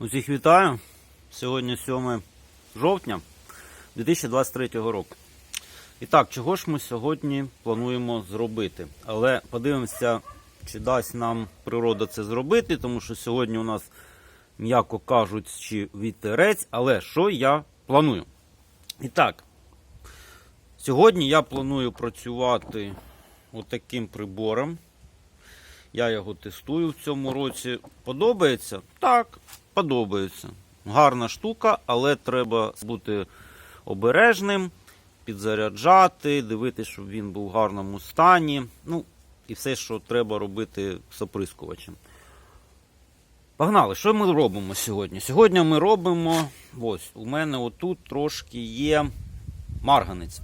Усіх вітаю. Сьогодні 7 жовтня 2023 року. І так, чого ж ми сьогодні плануємо зробити? Але подивимося, чи дасть нам природа це зробити, тому що сьогодні у нас, м'яко кажучи, вітерець. Але що я планую? І так, сьогодні я планую працювати отаким прибором. Я його тестую в цьому році. Подобається? Так, подобається. Гарна штука, але треба бути обережним, підзаряджати, дивитися, щоб він був в гарному стані. Ну, і все, що треба робити з оприскувачем. Погнали, що ми робимо сьогодні? Сьогодні ми робимо. Ось, у мене отут трошки є марганець.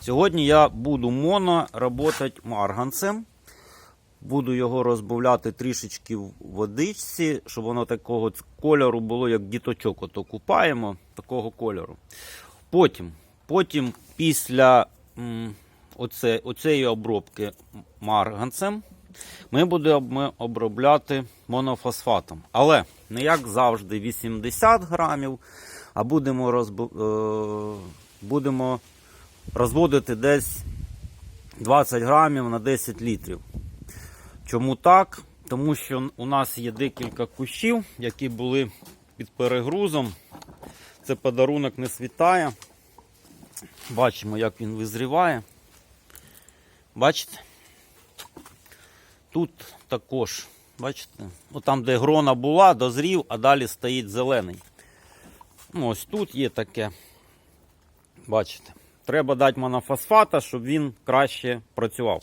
Сьогодні я буду моно працювати марганцем. Буду його розбавляти трішечки в водичці, щоб воно такого кольору було, як діточок. Ото купаємо такого кольору. Потім, потім після м, оце, оцеї обробки марганцем, ми будемо обробляти монофосфатом. Але не як завжди 80 грамів, а будемо, розб... е, будемо розводити десь 20 грамів на 10 літрів. Чому так? Тому що у нас є декілька кущів, які були під перегрузом. Це подарунок не світає. Бачимо, як він визріває. Бачите? Тут також, бачите, ну, там, де грона була, дозрів, а далі стоїть зелений. Ну, ось тут є таке. Бачите. Треба дати монофосфата, щоб він краще працював.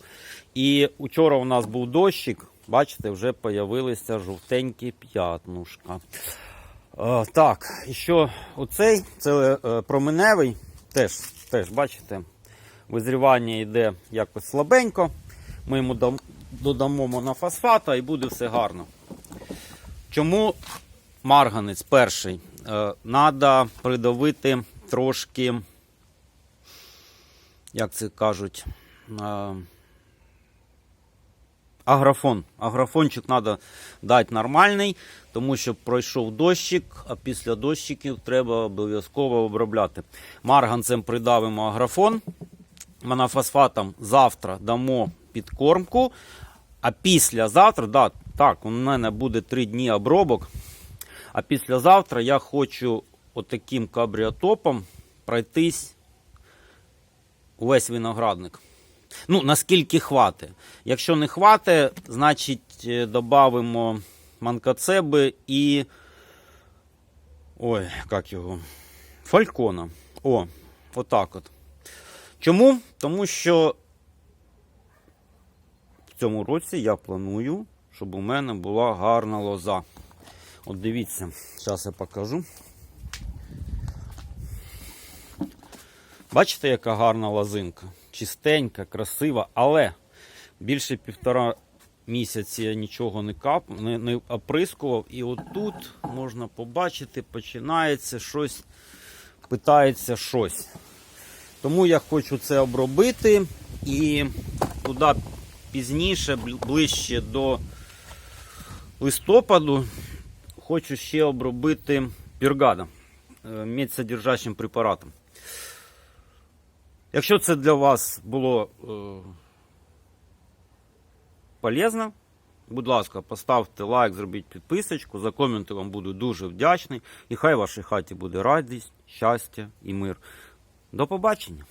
І вчора у нас був дощик, бачите, вже з'явилися жовтенькі п'ятнушка. Е, так, і що оцей, це е, променевий, теж, теж, бачите, визрівання йде якось слабенько. Ми йому дам- додамо монофосфата і буде все гарно. Чому марганець перший? Треба придавити трошки як це кажуть, аграфон. Аграфончик треба дати нормальний, тому що пройшов дощик, а після дощиків треба обов'язково обробляти. Марганцем придавимо аграфон, монофосфатом завтра дамо підкормку, а післязавтра, да, так, у мене буде 3 дні обробок. А післязавтра я хочу отаким кабріотопом пройтись увесь виноградник. Ну, наскільки хватить. Якщо не хватить, значить е, додамо манкацеби і. Ой, як його? Фалькона. О, отак от. Чому? Тому що в цьому році я планую, щоб у мене була гарна лоза. От дивіться, зараз я покажу. Бачите, яка гарна лозинка? Чистенька, красива, але більше півтора місяці я нічого не кап, не, не оприскував. І отут можна побачити, починається щось, питається щось. Тому я хочу це обробити і туди пізніше, ближче до листопаду, хочу ще обробити піргадом, медсодержащим препаратом. Якщо це для вас було е, полезно, будь ласка, поставте лайк, зробіть підписочку, за коменти вам буду дуже вдячний. І хай в вашій хаті буде радість, щастя і мир. До побачення!